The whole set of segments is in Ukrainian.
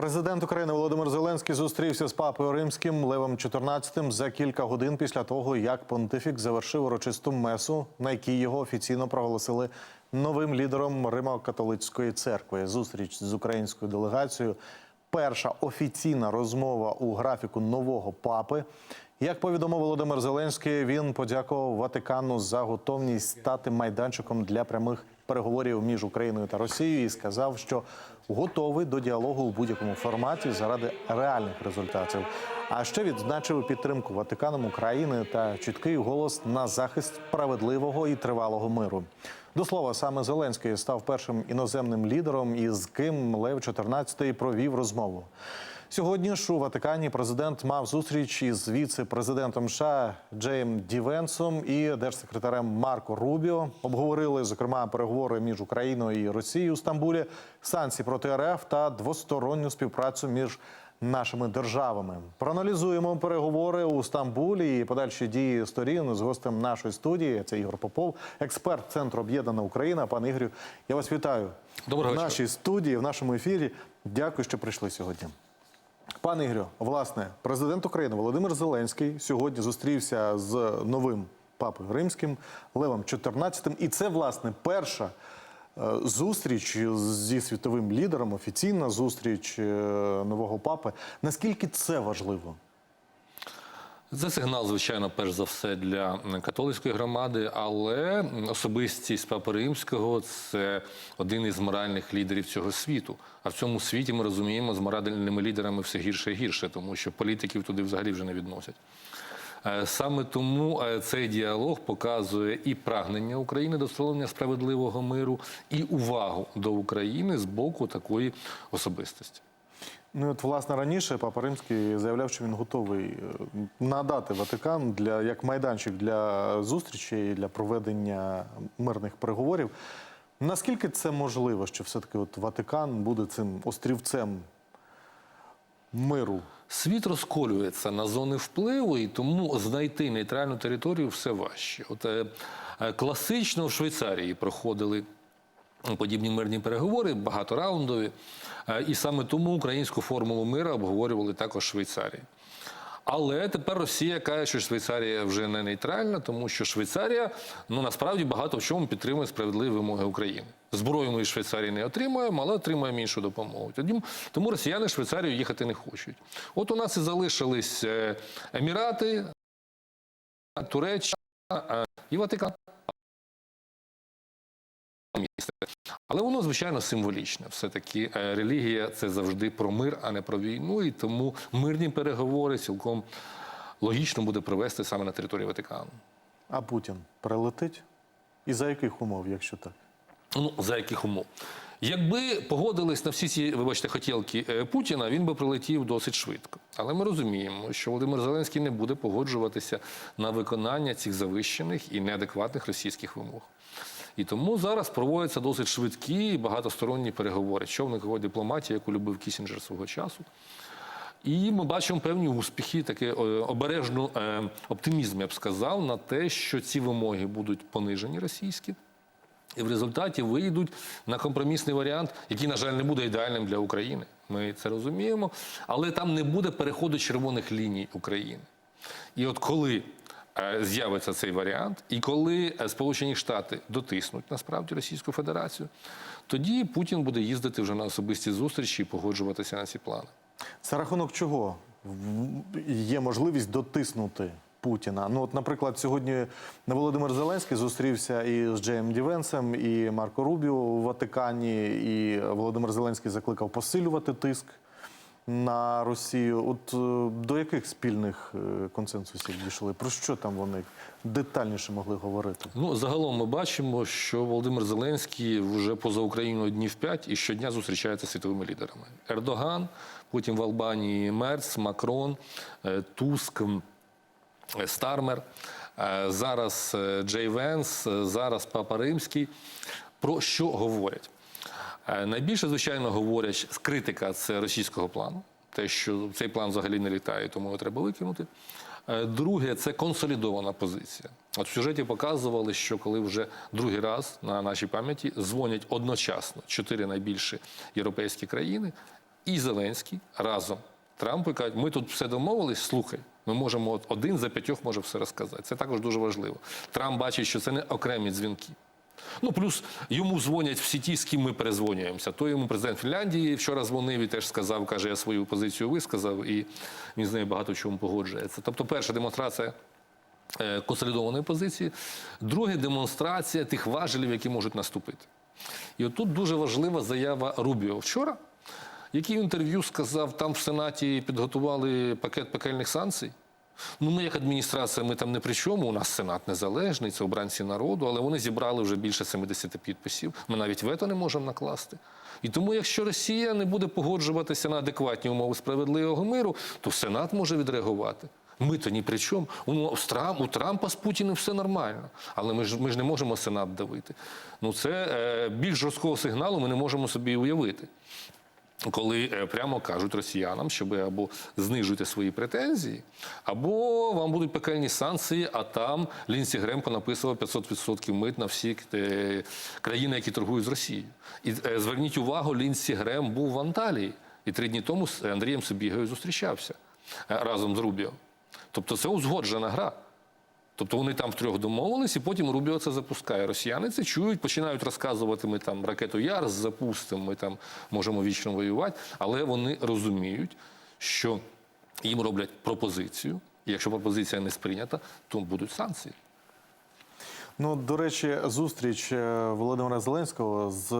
Президент України Володимир Зеленський зустрівся з папою римським Левом XIV за кілька годин після того, як понтифік завершив урочисту месу, на якій його офіційно проголосили новим лідером Римо-католицької церкви. Зустріч з українською делегацією. Перша офіційна розмова у графіку нового папи. Як повідомив Володимир Зеленський, він подякував Ватикану за готовність стати майданчиком для прямих переговорів між Україною та Росією і сказав, що готовий до діалогу у будь-якому форматі заради реальних результатів. А ще відзначив підтримку Ватиканом України та чіткий голос на захист справедливого і тривалого миру. До слова, саме Зеленський став першим іноземним лідером, із ким Лев XIV провів розмову. Сьогодні ж у Ватикані президент мав зустріч із віце-президентом США Джеєм Дівенсом і держсекретарем Марко Рубіо. Обговорили зокрема переговори між Україною і Росією у Стамбулі, санкції проти РФ та двосторонню співпрацю між нашими державами. Проаналізуємо переговори у Стамбулі і подальші дії сторін з гостем нашої студії. Це Ігор Попов, експерт центру Об'єднана Україна. Пане Ігорю, я вас вітаю Доброго в нашій студії, в нашому ефірі. Дякую, що прийшли сьогодні. Пане Ігорю, власне, президент України Володимир Зеленський сьогодні зустрівся з новим папою римським Левом XIV. І це, власне, перша е, зустріч зі світовим лідером, офіційна зустріч е, нового папи. Наскільки це важливо? Це сигнал, звичайно, перш за все для католицької громади, але особистість Папи Римського це один із моральних лідерів цього світу. А в цьому світі ми розуміємо, з моральними лідерами все гірше і гірше, тому що політиків туди взагалі вже не відносять. Е, Саме тому е, цей діалог показує і прагнення України до встановлення справедливого миру, і увагу до України з боку такої особистості. Ну, от, власне, раніше Папа Римський заявляв, що він готовий е, надати Ватикан для як майданчик для зустрічей, для проведення мирних переговорів. Наскільки це можливо, що все-таки от Ватикан буде цим острівцем миру? Світ розколюється на зони впливу, і тому знайти нейтральну територію все важче. От е, е, класично в Швейцарії проходили подібні мирні переговори, багатораундові, е, і саме тому українську формулу миру обговорювали також Швейцарії. Але тепер Росія каже, що Швейцарія вже не нейтральна, тому що Швейцарія ну насправді багато в чому підтримує справедливі вимоги України. Зброю ми Швейцарії не отримуємо, але отримуємо іншу допомогу. Тому росіяни Швейцарію їхати не хочуть. От у нас і залишились е, Емірати, Туреччина е, і Ватикан. Місце. Але воно, звичайно, символічне. Все-таки е, релігія це завжди про мир, а не про війну. І тому мирні переговори цілком логічно буде провести саме на території Ватикану. А Путін прилетить? І за яких умов, якщо так? Ну, за яких умов? Якби погодились на всі ці, вибачте, хотілки е, Путіна, він би прилетів досить швидко. Але ми розуміємо, що Володимир Зеленський не буде погоджуватися на виконання цих завищених і неадекватних російських вимог. І тому зараз проводяться досить швидкі і багатосторонні переговори. Човникова дипломатія, яку любив Кісінджер свого часу. І ми бачимо певні успіхи, такий е, обережну е, оптимізм, я б сказав, на те, що ці вимоги будуть понижені російські. І в результаті вийдуть на компромісний варіант, який, на жаль, не буде ідеальним для України. Ми це розуміємо, але там не буде переходу червоних ліній України. І от коли з'явиться цей варіант, і коли е, Сполучені Штати дотиснуть насправді Російську Федерацію, тоді Путін буде їздити вже на особисті зустрічі і погоджуватися на ці плани. За рахунок чого є можливість дотиснути Путіна? Ну, от, наприклад, сьогодні Володимир Зеленський зустрівся і з Джеєм Дівенсом, і Марко Рубіо у Ватикані, і Володимир Зеленський закликав посилювати тиск на Росію. От е, до яких спільних е, консенсусів дійшли? Про що там вони детальніше могли говорити? Ну, загалом ми бачимо, що Володимир Зеленський вже поза Україною днів п'ять і щодня зустрічається з світовими лідерами. Ердоган, потім в Албанії Мерц, Макрон, е, Туск, Стармер, зараз Джей Венс, зараз Папа Римський. Про що говорять? Найбільше, звичайно, говорять критика це російського плану. Те, що цей план взагалі не літає, тому його треба викинути. Е, Друге, це консолідована позиція. От в сюжеті показували, що коли вже другий раз на нашій пам'яті дзвонять одночасно чотири найбільші європейські країни, і Зеленський разом Трампу і кажуть, ми тут все домовились, слухай. Ми можемо один за п'ятьох може все розказати. Це також дуже важливо. Трамп бачить, що це не окремі дзвінки. Ну, плюс йому дзвонять всі ті, з ким ми перезвонюємося. То йому президент Фінляндії вчора дзвонив і теж сказав, каже, я свою позицію висказав, і він з нею багато в чому погоджується. Тобто, перша демонстрація е, консолідованої позиції, друге демонстрація тих важелів, які можуть наступити. І отут дуже важлива заява Рубіо вчора, який в інтерв'ю сказав, там в Сенаті підготували пакет пекельних санкцій. Ну, ми як адміністрація, ми там не при чому. У нас Сенат незалежний, це обранці народу, але вони зібрали вже більше 70 підписів. Ми навіть вето не можемо накласти. І тому, якщо Росія не буде погоджуватися на адекватні умови справедливого миру, то Сенат може відреагувати. Ми то ні при чому. З у Трампа з Путіним все нормально. Але ми ж, ми ж не можемо Сенат давити. Ну, це е, більш жорсткого сигналу ми не можемо собі уявити коли е, прямо кажуть росіянам, що ви або знижуєте свої претензії, або вам будуть пекельні санкції, а там Лінсі Гремко написала 500% мит на всі е, країни, які торгують з Росією. І е, зверніть увагу, Лінсі Грем був в Анталії, і три дні тому з Андрієм Собігою зустрічався разом з Рубіо. Тобто це узгоджена гра. Тобто вони там втрьох домовились, і потім Рубіо це запускає. Росіяни це чують, починають розказувати, ми там ракету Ярс запустимо, ми там можемо вічно воювати. Але вони розуміють, що їм роблять пропозицію. І якщо пропозиція не сприйнята, то будуть санкції. Ну, до речі, зустріч е, Володимира Зеленського з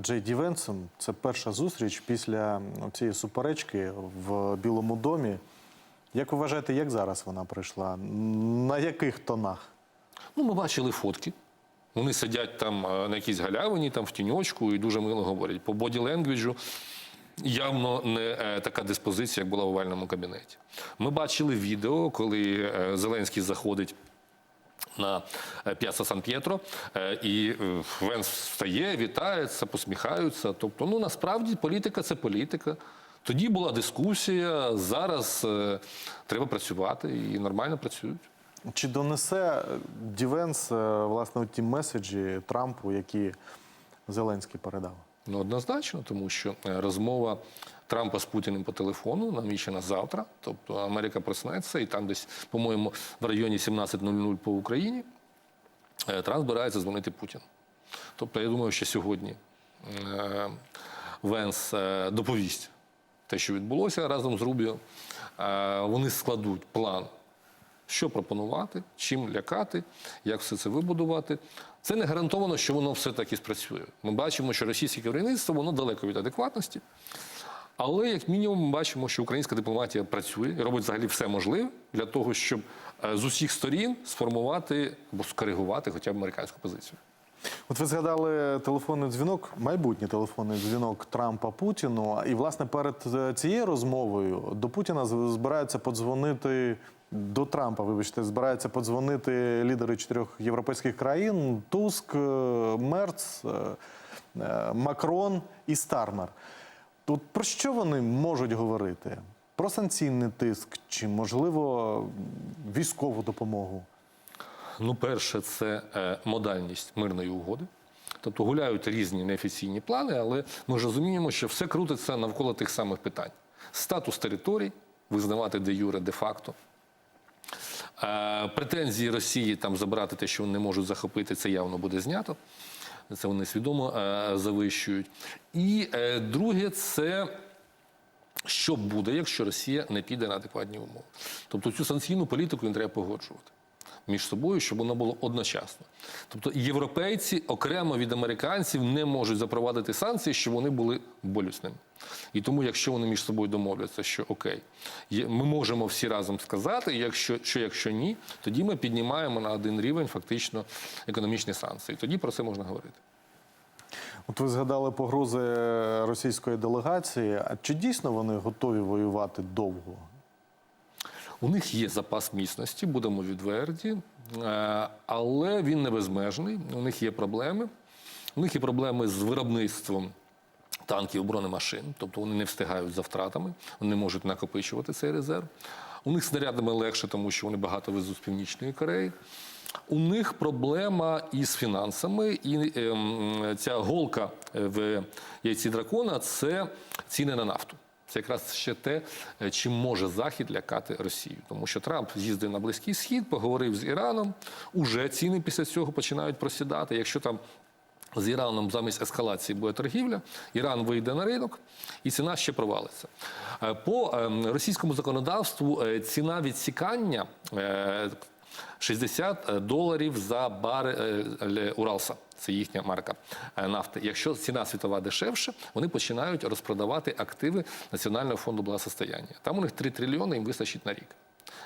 Джей Ді Венсом – це перша зустріч після цієї суперечки в Білому домі. Як ви вважаєте, як зараз вона пройшла? На яких тонах? Ну, ми бачили фотки. Вони сидять там е, на якійсь галявині, там в тіньочку і дуже мило говорять. По боді ленгвіджу явно не е, така диспозиція, як була в овальному кабінеті. Ми бачили відео, коли е, Зеленський заходить. На п'яца Сан П'єтро, і Венс встає, вітається, посміхаються. Тобто, ну насправді політика це політика. Тоді була дискусія, зараз е, треба працювати і нормально працюють. Чи донесе Ді Венс, е, власне, ті меседжі Трампу, які Зеленський передав? Ну, однозначно, тому що е, розмова Трампа з Путіним по телефону намічена завтра. Тобто Америка проснеться, і там десь, по-моєму, в районі 17.00 по Україні Трамп збирається дзвонити Путіну. Тобто, я думаю, що сьогодні Венс доповість те, що відбулося разом з Рубіо. Е, Вони складуть план що пропонувати, чим лякати, як все це вибудувати. Це не гарантовано, що воно все таки спрацює. Ми бачимо, що російське керівництво воно далеко від адекватності. Але, як мінімум, ми бачимо, що українська дипломатія працює і робить взагалі все можливе для того, щоб е, з усіх сторін сформувати або скоригувати хоча б американську позицію. От ви згадали телефонний дзвінок, майбутній телефонний дзвінок Трампа Путіну. І, власне, перед е, цією розмовою до Путіна збираються подзвонити до Трампа, вибачте, збираються подзвонити лідери чотирьох європейських країн: Туск, е, Мерц, е, Макрон і Стармер. Тут про що вони можуть говорити? Про санкційний тиск чи, можливо, військову допомогу? Ну, перше, це е, модальність мирної угоди. Тобто гуляють різні неофіційні плани, але ми ж розуміємо, що все крутиться навколо тих самих питань: статус територій, визнавати де юре, де факто. Е, Претензії Росії там забрати те, що вони не можуть захопити, це явно буде знято. Це вони свідомо е, завищують. І друге, це що буде, якщо Росія не піде на адекватні умови. Тобто цю санкційну політику не треба погоджувати між собою, щоб воно було одночасно. Тобто європейці окремо від американців не можуть запровадити санкції, щоб вони були болісними. І тому, якщо вони між собою домовляться, що окей, ми можемо всі разом сказати, якщо, що якщо ні, тоді ми піднімаємо на один рівень фактично економічні санкції. Тоді про це можна говорити. От ви згадали погрози російської делегації. А чи дійсно вони готові воювати довго? У них є запас міцності, будемо відверті, е, але він не безмежний. У них є проблеми. У них є проблеми з виробництвом танків, бронемашин, тобто вони не встигають за втратами, вони не можуть накопичувати цей резерв. У них снарядами легше, тому що вони багато везуть з Північної Кореї. у них проблема із фінансами, і ем, ця голка в яйці дракона це ціни на нафту. Це якраз ще те, е, чим може Захід лякати Росію. Тому що Трамп з'їздив на Близький Схід, поговорив з Іраном. Уже ціни після цього починають просідати. Якщо там з Іраном замість ескалації буде торгівля, Іран вийде на ринок, і ціна ще провалиться. Е, По ем, російському законодавству е, ціна відсікання. Е, 60 доларів за барель Уралса. Це їхня марка е, нафти. Якщо ціна світова дешевше, вони починають розпродавати активи Національного фонду благосостояння. Там у них 3 трильйони їм вистачить на рік.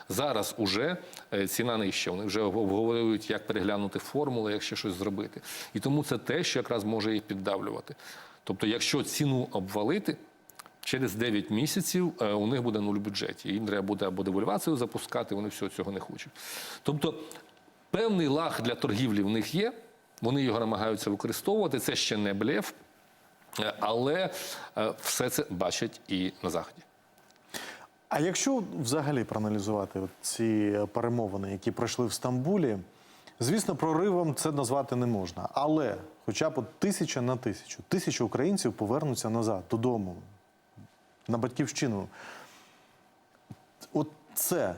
Зараз уже е, ціна нижча. Вони вже обговорюють, як переглянути формули, як ще щось зробити. І тому це те, що якраз може їх піддавлювати. Тобто, якщо ціну обвалити, Через 9 місяців е, у них буде нуль бюджеті. Їм треба буде або девальвацію запускати, вони всього цього не хочуть. Тобто певний лаг для торгівлі в них є, вони його намагаються використовувати. Це ще не блеф, е, але е, все це бачать і на Заході. А якщо взагалі проаналізувати ці перемовини, які пройшли в Стамбулі, звісно, проривом це назвати не можна. Але хоча б тисяча на тисячу, тисяча українців повернуться назад додому, на батьківщину. От це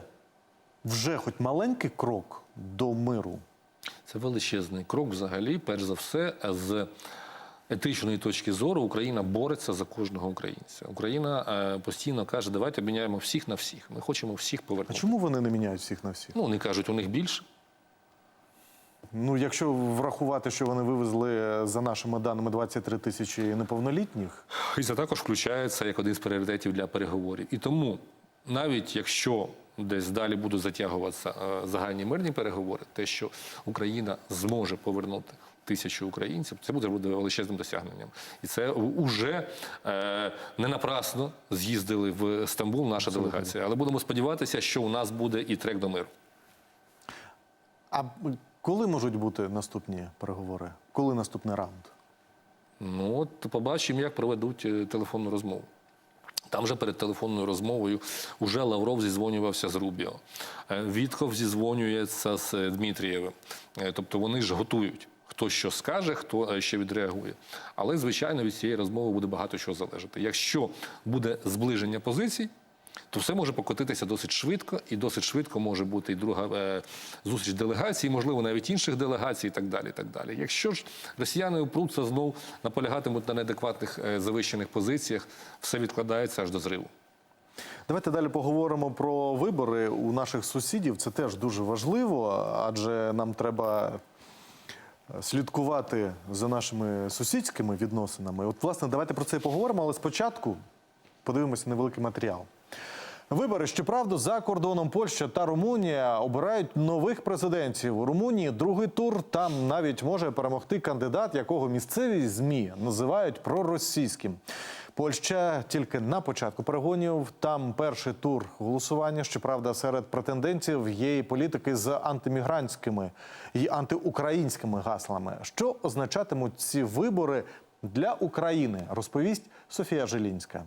вже хоч маленький крок до миру. Це величезний крок взагалі, перш за все, з етичної точки зору Україна бореться за кожного українця. Україна е, постійно каже, давайте міняємо всіх на всіх. Ми хочемо всіх А чому вони не міняють всіх на всіх? Ну, вони кажуть, у них більше. Ну, якщо врахувати, що вони вивезли за нашими даними 23 тисячі неповнолітніх, І це також включається як один з пріоритетів для переговорів. І тому, навіть якщо десь далі будуть затягуватися е, загальні мирні переговори, те, що Україна зможе повернути тисячу українців, це буде буде величезним досягненням. І це вже е, не напрасно з'їздили в Стамбул наша делегація. Але будемо сподіватися, що у нас буде і трек до миру. А коли можуть бути наступні переговори? Коли наступний раунд? Ну от побачимо, як проведуть е, телефонну розмову. Там же перед телефонною розмовою уже Лавров зізвонювався з Рубіо. Е, Вітков зізвонюється з е, Дмитрієвим. Тобто вони ж готують. Хто що скаже, хто ще відреагує. Але, звичайно, від цієї розмови буде багато чого залежати. Якщо буде зближення позицій, то все може покотитися досить швидко, і досить швидко може бути і друга е, зустріч делегацій, можливо, навіть інших делегацій, і так далі. І так далі. Якщо ж росіяни упруться знов наполягатимуть на неадекватних е, завищених позиціях, все відкладається аж до зриву. Давайте далі поговоримо про вибори у наших сусідів. Це теж дуже важливо, адже нам треба слідкувати за нашими сусідськими відносинами. От, власне, давайте про це і поговоримо, але спочатку подивимося невеликий матеріал. Вибори, щоправда, за кордоном Польща та Румунія обирають нових президентів. У Румунії другий тур. Там навіть може перемогти кандидат, якого місцеві змі називають проросійським. Польща тільки на початку перегонів. Там перший тур голосування. Щоправда, серед претендентів є і політики з антимігрантськими і антиукраїнськими гаслами. Що означатимуть ці вибори для України? Розповість Софія Желінська.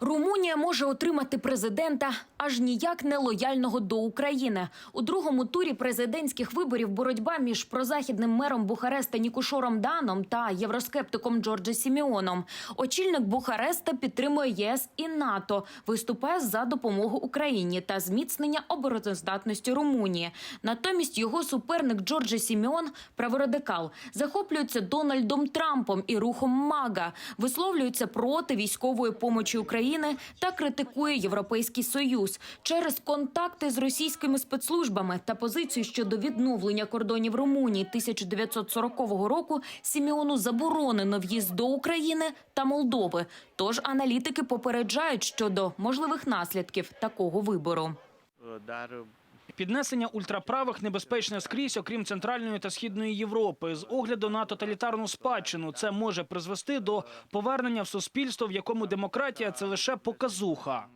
Румунія може отримати президента аж ніяк не лояльного до України. У другому турі президентських виборів боротьба між прозахідним мером Бухареста Нікушором Даном та євроскептиком Джорджі Сіміоном. Очільник Бухареста підтримує ЄС і НАТО, виступає за допомогу Україні та зміцнення обороноздатності Румунії. Натомість його суперник Джорджі Сіміон, праворадикал, захоплюється Дональдом Трампом і рухом МАГА, висловлюється проти військової помочі України та критикує Європейський Союз через контакти з російськими спецслужбами та позицію щодо відновлення кордонів Румунії 1940 року. Сіміону заборонено в'їзд до України та Молдови. Тож аналітики попереджають щодо можливих наслідків такого вибору. Піднесення ультраправих небезпечне скрізь, окрім центральної та східної Європи. З огляду на тоталітарну спадщину це може призвести до повернення в суспільство, в якому демократія це лише показуха.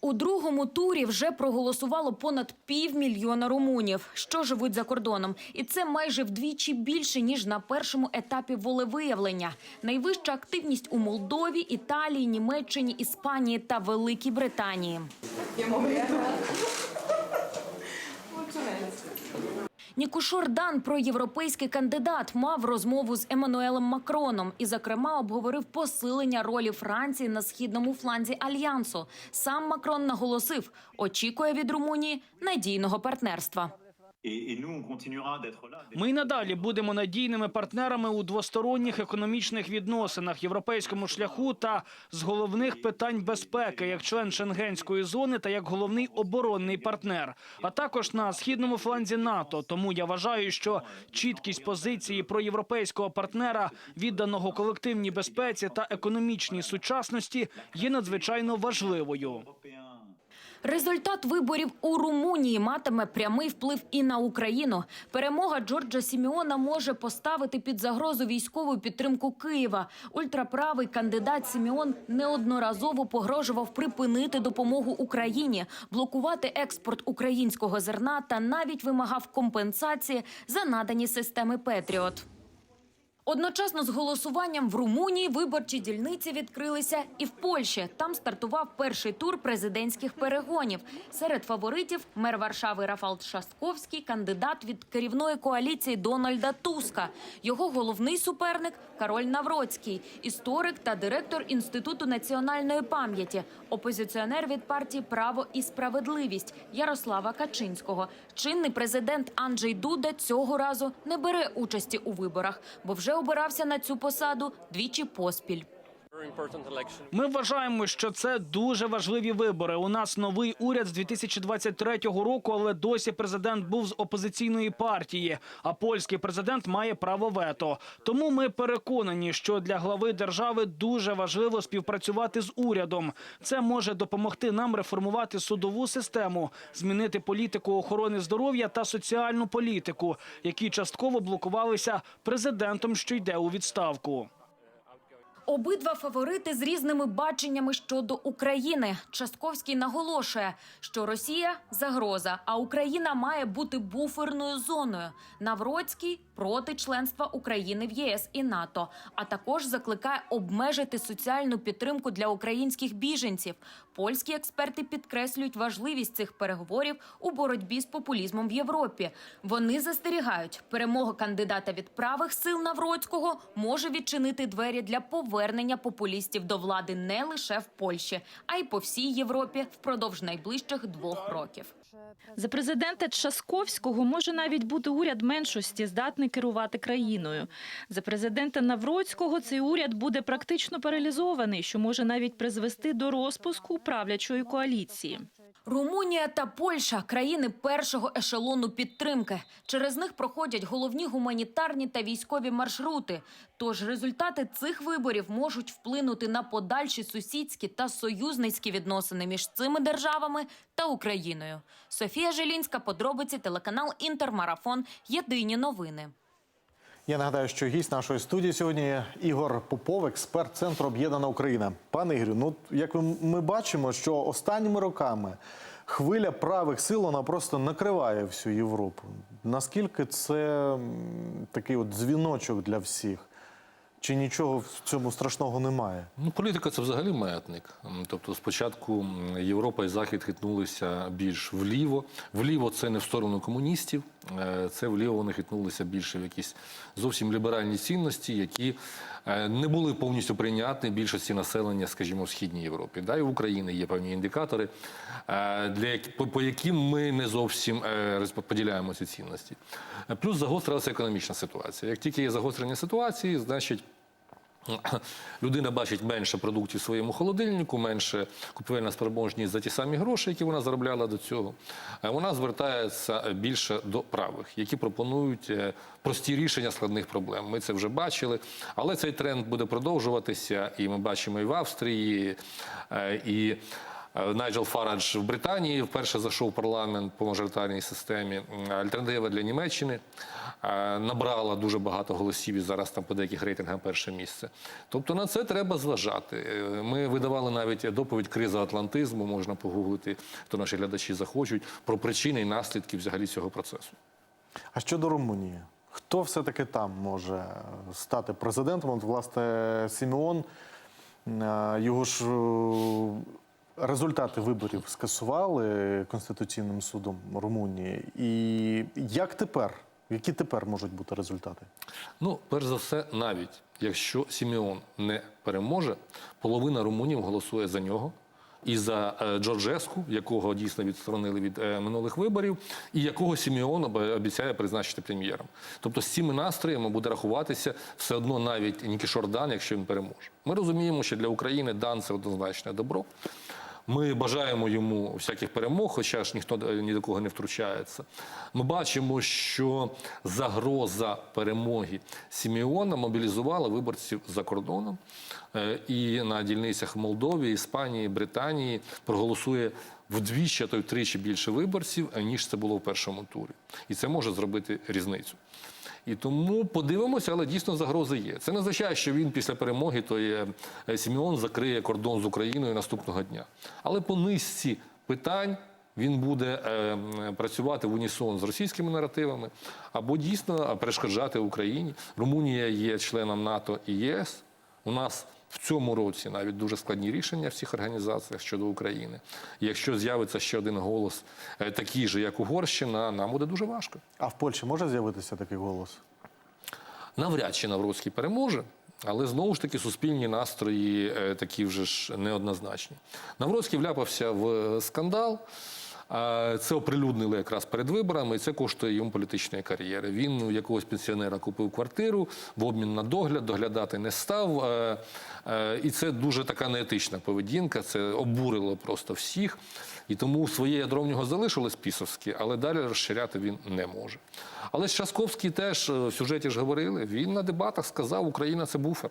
У другому турі вже проголосувало понад півмільйона румунів, що живуть за кордоном, і це майже вдвічі більше ніж на першому етапі волевиявлення. Найвища активність у Молдові, Італії, Німеччині, Іспанії та Великій Британії. Нікушор Дан, проєвропейський кандидат, мав розмову з Еммануелем Макроном і, зокрема, обговорив посилення ролі Франції на східному фланзі альянсу. Сам Макрон наголосив, очікує від Румунії надійного партнерства. Là. Ми й надалі будемо надійними партнерами у двосторонніх економічних відносинах, європейському шляху та з головних питань безпеки, як член Шенгенської зони та як головний оборонний партнер, а також на східному фланзі НАТО. Тому я вважаю, що чіткість позиції про європейського партнера, відданого колективній безпеці та економічній сучасності, є надзвичайно важливою. Результат виборів у Румунії матиме прямий вплив і на Україну. Перемога Джорджа Сіміона може поставити під загрозу військову підтримку Києва. Ультраправий кандидат Сіміон неодноразово погрожував припинити допомогу Україні, блокувати експорт українського зерна та навіть вимагав компенсації за надані системи Петріот. Одночасно з голосуванням в Румунії виборчі дільниці відкрилися і в Польщі. Там стартував перший тур президентських перегонів. Серед фаворитів мер Варшави Рафал Шастковський, кандидат від керівної коаліції Дональда Туска. Його головний суперник Кароль Навроцький, історик та директор Інституту національної пам'яті, опозиціонер від партії Право і справедливість Ярослава Качинського. Чинний президент Анджей Дуда цього разу не бере участі у виборах, бо вже обирався на цю посаду двічі поспіль. Ми вважаємо, що це дуже важливі вибори. У нас новий уряд з 2023 року, але досі президент був з опозиційної партії. А польський президент має право вето. Тому ми переконані, що для глави держави дуже важливо співпрацювати з урядом. Це може допомогти нам реформувати судову систему, змінити політику охорони здоров'я та соціальну політику, які частково блокувалися президентом, що йде у відставку. Обидва фаворити з різними баченнями щодо України. Частковський наголошує, що Росія загроза, а Україна має бути буферною зоною. Навроцький проти членства України в ЄС і НАТО, а також закликає обмежити соціальну підтримку для українських біженців. Польські експерти підкреслюють важливість цих переговорів у боротьбі з популізмом в Європі. Вони застерігають, перемога кандидата від правих сил Навроцького може відчинити двері для повернення популістів до влади не лише в Польщі, а й по всій Європі впродовж найближчих двох років. За президента Часковського може навіть бути уряд меншості, здатний керувати країною. За президента Навроцького цей уряд буде практично паралізований, що може навіть призвести до розпуску правлячої коаліції. Румунія та Польща країни першого ешелону підтримки. Через них проходять головні гуманітарні та військові маршрути. Тож результати цих виборів можуть вплинути на подальші сусідські та союзницькі відносини між цими державами та Україною. Софія Желінська, подробиці, телеканал Інтермарафон. Єдині новини. Я нагадаю, що гість нашої студії сьогодні Ігор Попов, експерт Центру Об'єднана Україна. Пане Ігорю, ну як ми бачимо, що останніми роками хвиля правих сил вона просто накриває всю Європу. Наскільки це такий от дзвіночок для всіх? Чи нічого в цьому страшного немає? Ну, політика це взагалі маятник. Тобто, спочатку Європа і Захід хитнулися більш вліво. Вліво це не в сторону комуністів, е, це вліво вони хитнулися більше в якісь зовсім ліберальні цінності, які не були повністю прийнятні більшості населення, скажімо, в східній Європі. Да, і в Україні є певні індикатори, е, для по, яким ми не зовсім розподіляємо поділяємо ці цінності. Е, Плюс загострилася економічна ситуація. Як тільки є загострення ситуації, значить. Людина бачить менше продуктів в своєму холодильнику, менше купівельна спроможність за ті самі гроші, які вона заробляла до цього. Е, Вона звертається більше до правих, які пропонують е, прості рішення складних проблем. Ми це вже бачили, але цей тренд буде продовжуватися, і ми бачимо і в Австрії, е, і Найджел Фарадж в Британії вперше зайшов в парламент по мажоритарній системі. Альтернатива для Німеччини е, набрала дуже багато голосів і зараз там по деяких рейтингах перше місце. Тобто на це треба зважати. Е, Ми видавали навіть доповідь криза атлантизму, можна погуглити, хто наші глядачі захочуть, про причини і наслідки взагалі цього процесу. А щодо Румунії, хто все-таки там може стати президентом? От, власне, Сімеон, е, його ж е, Результати виборів скасували Конституційним судом Румунії. І як тепер? Які тепер можуть бути результати? Ну, перш за все, навіть якщо Сімеон не переможе, половина румунів голосує за нього. І за е, Джорджеску, якого дійсно відсторонили від е, минулих виборів, і якого Сімеон об- обіцяє призначити прем'єром. Тобто з цими настроями буде рахуватися все одно навіть Нікішор Дан, якщо він переможе. Ми розуміємо, що для України Дан це однозначне добро. Ми бажаємо йому всяких перемог, хоча ж ніхто е, ні до кого не втручається. Ми бачимо, що загроза перемоги Сімеона мобілізувала виборців за кордоном. Е, І на дільницях Молдові, Іспанії, Британії проголосує вдвічі, а то й втричі більше виборців, ніж це було в першому турі. І це може зробити різницю. І тому подивимося, але дійсно загрози є. Це не означає, що він після перемоги, то є е, Сімеон закриє кордон з Україною наступного дня. Але по низці питань він буде е, працювати в унісон з російськими наративами або дійсно перешкоджати Україні. Румунія є членом НАТО і ЄС. У нас в цьому році навіть дуже складні рішення в цих організаціях щодо України. І якщо з'явиться ще один голос, е, такий же, як Угорщина, нам буде дуже важко. А в Польщі може з'явитися такий голос? Навряд чи Навроцький переможе, але знову ж таки суспільні настрої е, такі вже ж неоднозначні. Навроцький вляпався в скандал. Це оприлюднили якраз перед виборами, і це коштує йому політичної кар'єри. Він у якогось пенсіонера купив квартиру в обмін на догляд, доглядати не став. е, е, І це дуже така неетична поведінка. Це обурило просто всіх. І тому своє ядро в нього залишилось пісовське, але далі розширяти він не може. Але ж Часковський теж е, в сюжеті ж говорили. Він на дебатах сказав, Україна це буфер.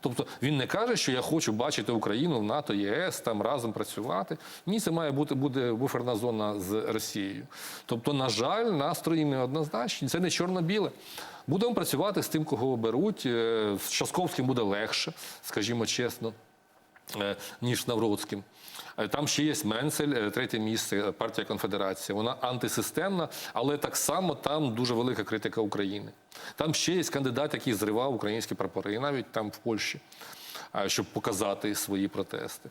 Тобто він не каже, що я хочу бачити Україну в НАТО, ЄС, там разом працювати. Ні, це має бути буде буферна зона з Росією. Тобто, на жаль, настрої неоднозначні. Це не чорно-біле. Будемо працювати з тим, кого оберуть. Е, З Часковським буде легше, скажімо чесно ніж Навроцьким. Е, Там ще є Менцель, е, третє місце, е, партія Конфедерація. Вона антисистемна, але так само там дуже велика критика України. Там ще є кандидат, який зривав українські прапори, навіть там в Польщі, е, щоб показати свої протести.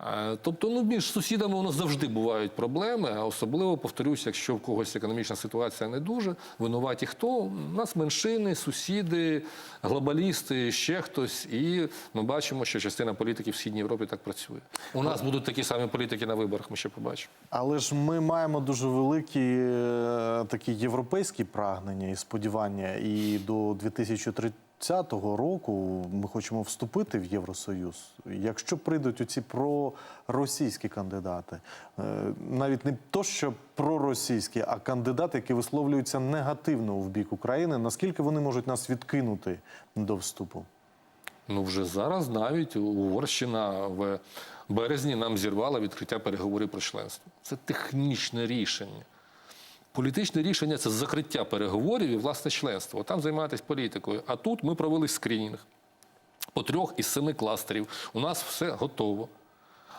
Е, Тобто, ну між сусідами у нас завжди бувають проблеми, а особливо повторюсь, якщо в когось економічна ситуація не дуже, винуваті хто? У нас меншини, сусіди, глобалісти, ще хтось. І ми бачимо, що частина політиків в Східній Європі так працює. У нас будуть такі самі політики на виборах. Ми ще побачимо. Але ж ми маємо дуже великі е, такі європейські прагнення і сподівання. І до 2030 року ми хочемо вступити в Євросоюз. Якщо прийдуть оці проросійські кандидати, е, навіть не то, що проросійські, а кандидати, які висловлюються негативно в бік України, наскільки вони можуть нас відкинути до вступу? Ну вже зараз навіть Угорщина в березні нам зірвала відкриття переговорів про членство. Це технічне рішення. Політичне рішення це закриття переговорів і власне членство. Там займатися політикою. А тут ми провели скринінг по трьох із семи кластерів. У нас все готово.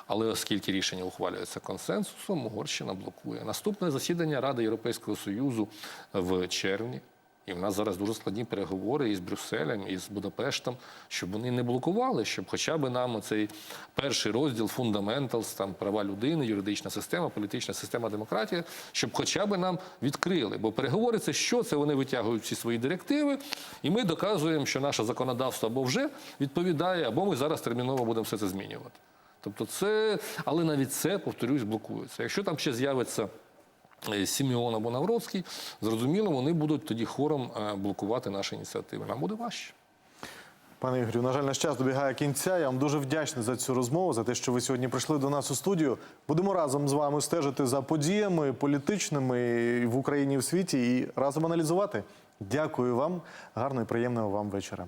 Але оскільки рішення ухвалюється консенсусом, Угорщина блокує. Наступне засідання Ради Європейського Союзу в червні. І в нас зараз дуже складні переговори із Брюсселем, і з Будапештом, щоб вони не блокували, щоб хоча б нам цей перший розділ Fundamentals, там права людини, юридична система, політична система, демократія, щоб хоча б нам відкрили. Бо переговори це що? Це вони витягують всі свої директиви, і ми доказуємо, що наше законодавство або вже відповідає, або ми зараз терміново будемо все це змінювати. Тобто, це, але навіть це, повторюсь, блокується. Якщо там ще з'явиться е, Сімеон або Навроцький, зрозуміло, вони будуть тоді хором е, блокувати наші ініціативи. Нам буде важче. Пане Ігорю, на жаль, наш час добігає кінця. Я вам дуже вдячний за цю розмову, за те, що ви сьогодні прийшли до нас у студію. Будемо разом з вами стежити за подіями політичними в Україні і в світі і разом аналізувати. Дякую вам. Гарного і приємного вам вечора.